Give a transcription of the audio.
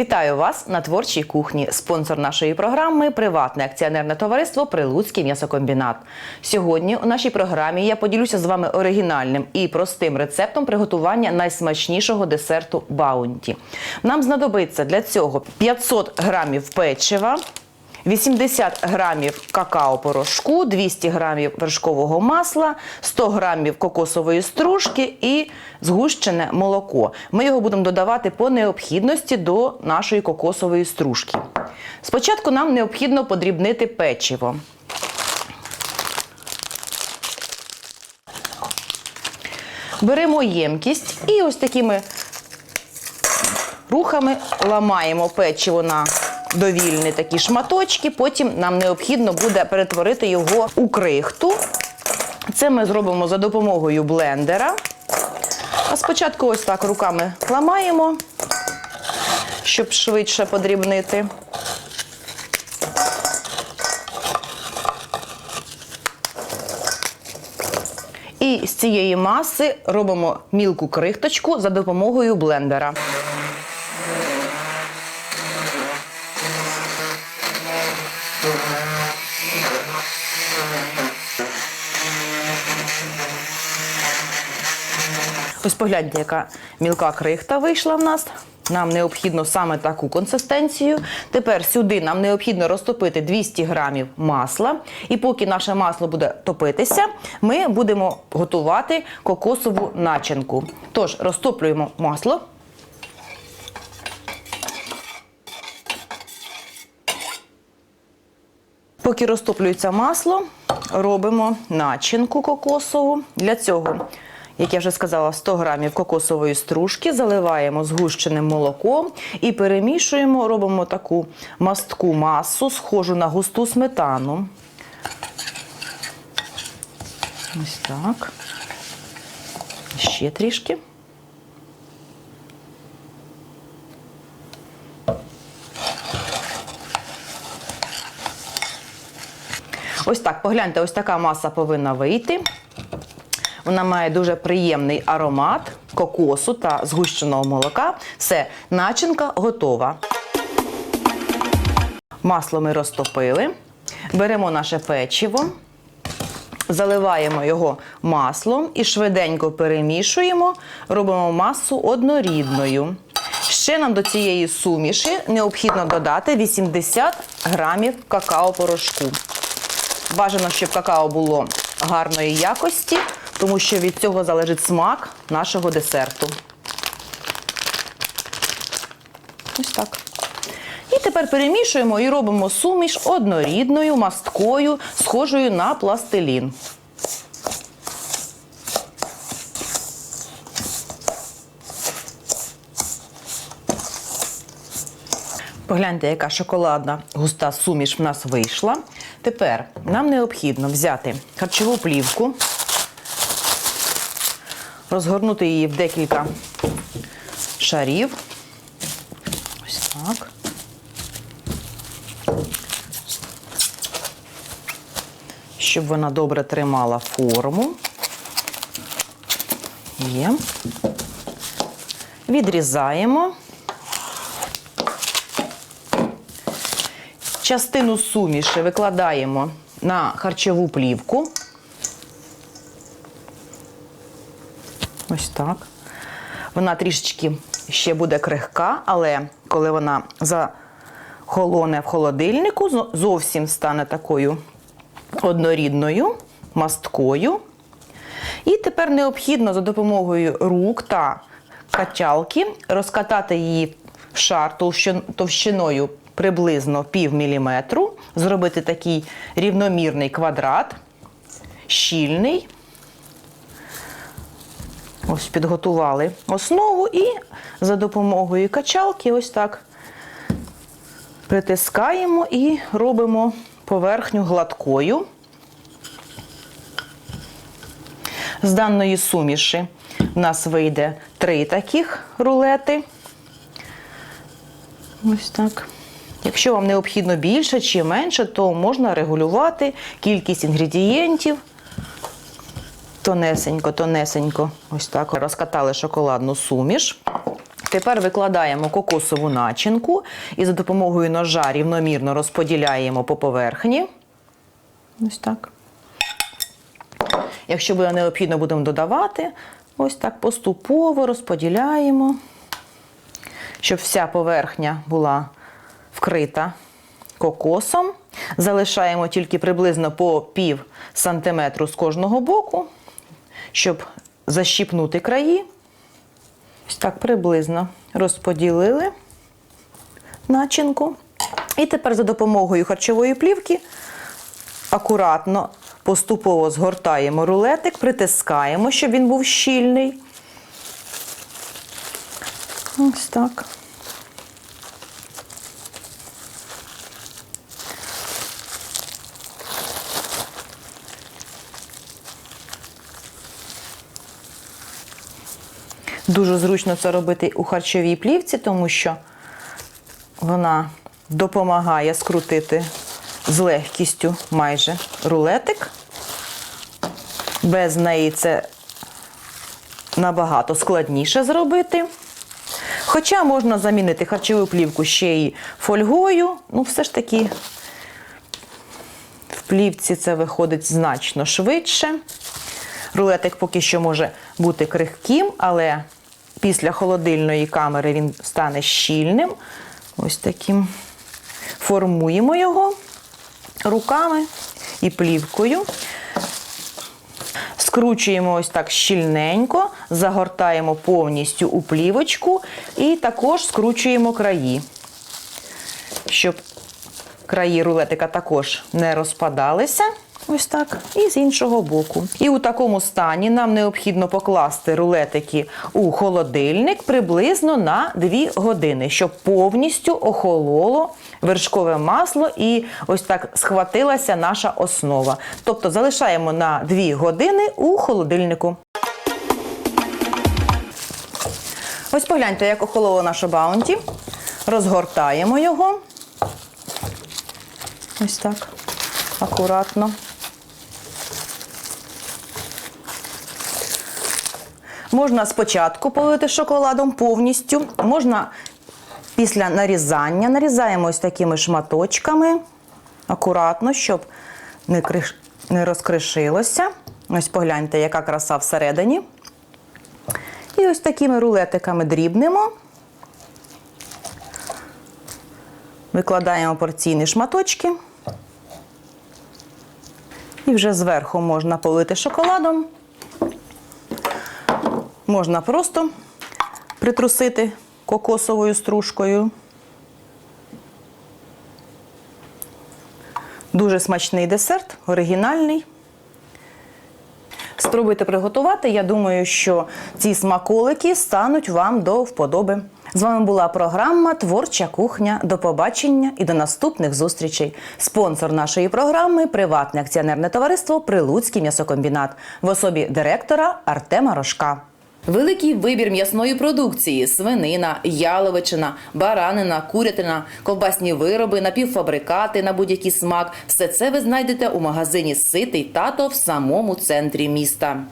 Вітаю вас на творчій кухні. Спонсор нашої програми приватне акціонерне товариство Прилуцький м'ясокомбінат. Сьогодні у нашій програмі я поділюся з вами оригінальним і простим рецептом приготування найсмачнішого десерту баунті. Нам знадобиться для цього 500 грамів печива. 80 грамів какао-порошку, 200 грамів вершкового масла, 100 грамів кокосової стружки і згущене молоко. Ми його будемо додавати по необхідності до нашої кокосової стружки. Спочатку нам необхідно подрібнити печиво. Беремо ємкість і ось такими рухами ламаємо печиво на довільні такі шматочки. Потім нам необхідно буде перетворити його у крихту. Це ми зробимо за допомогою блендера. А спочатку ось так руками ламаємо, щоб швидше подрібнити. І з цієї маси робимо мілку крихточку за допомогою блендера. Ось погляньте, яка мілка крихта вийшла в нас. Нам необхідно саме таку консистенцію. Тепер сюди нам необхідно розтопити 200 грамів масла. І поки наше масло буде топитися, ми будемо готувати кокосову начинку. Тож розтоплюємо масло. Поки розтоплюється масло, робимо начинку кокосову. Для цього, як я вже сказала, 100 грамів кокосової стружки заливаємо згущеним молоком і перемішуємо, робимо таку мастку масу, схожу на густу сметану. Ось так. Ще трішки. Ось так, погляньте, ось така маса повинна вийти. Вона має дуже приємний аромат кокосу та згущеного молока. Все, начинка готова. Масло ми розтопили. Беремо наше печиво, заливаємо його маслом і швиденько перемішуємо, робимо масу однорідною. Ще нам до цієї суміші необхідно додати 80 грамів какао-порошку. Бажано, щоб какао було гарної якості, тому що від цього залежить смак нашого десерту. Ось так. І тепер перемішуємо і робимо суміш однорідною, масткою, схожою на пластилін. Погляньте, яка шоколадна густа суміш в нас вийшла. Тепер нам необхідно взяти харчову плівку, розгорнути її в декілька шарів. Ось так. Щоб вона добре тримала форму. Є. Відрізаємо. Частину суміші викладаємо на харчову плівку. Ось так. Вона трішечки ще буде крихка, але коли вона захолоне в холодильнику, зовсім стане такою однорідною масткою. І тепер необхідно за допомогою рук та качалки розкатати її в шар товщиною приблизно пів міліметру, зробити такий рівномірний квадрат, щільний. Ось підготували основу і за допомогою качалки ось так притискаємо і робимо поверхню гладкою. З даної суміші в нас вийде три таких рулети. Ось так. Якщо вам необхідно більше чи менше, то можна регулювати кількість інгредієнтів. Тонесенько, тонесенько, ось так розкатали шоколадну суміш. Тепер викладаємо кокосову начинку і за допомогою ножа рівномірно розподіляємо по поверхні. Ось так. Якщо буде необхідно, будемо додавати. Ось так поступово розподіляємо, щоб вся поверхня була вкрита кокосом. Залишаємо тільки приблизно по пів сантиметру з кожного боку, щоб защіпнути краї. Так приблизно розподілили начинку. І тепер за допомогою харчової плівки акуратно, поступово згортаємо рулетик, притискаємо, щоб він був щільний. Ось так. Дуже зручно це робити у харчовій плівці, тому що вона допомагає скрутити з легкістю майже рулетик. Без неї це набагато складніше зробити. Хоча можна замінити харчову плівку ще й фольгою, ну все ж таки в плівці це виходить значно швидше. Рулетик поки що може бути крихким, але після холодильної камери він стане щільним. Ось таким. Формуємо його руками і плівкою. Скручуємо ось так щільненько, загортаємо повністю у плівочку і також скручуємо краї, щоб краї рулетика також не розпадалися. Ось так, і з іншого боку. І у такому стані нам необхідно покласти рулетики у холодильник приблизно на 2 години, щоб повністю охололо вершкове масло і ось так схватилася наша основа. Тобто залишаємо на 2 години у холодильнику. Ось погляньте, як охололо наше баунті. Розгортаємо його. Ось так. Акуратно. Можна спочатку полити шоколадом повністю, можна після нарізання. Нарізаємо ось такими шматочками, акуратно, щоб не, криш... не розкришилося. Ось погляньте, яка краса всередині. І ось такими рулетиками дрібнемо. Викладаємо порційні шматочки. І вже зверху можна полити шоколадом. Можна просто притрусити кокосовою стружкою. Дуже смачний десерт, оригінальний. Спробуйте приготувати. Я думаю, що ці смаколики стануть вам до вподоби. З вами була програма Творча кухня. До побачення і до наступних зустрічей. Спонсор нашої програми приватне акціонерне товариство Прилуцький м'ясокомбінат в особі директора Артема Рожка. Великий вибір м'ясної продукції: свинина, яловичина, баранина, курятина, ковбасні вироби, напівфабрикати на будь-який смак. Все це ви знайдете у магазині Ситий тато в самому центрі міста.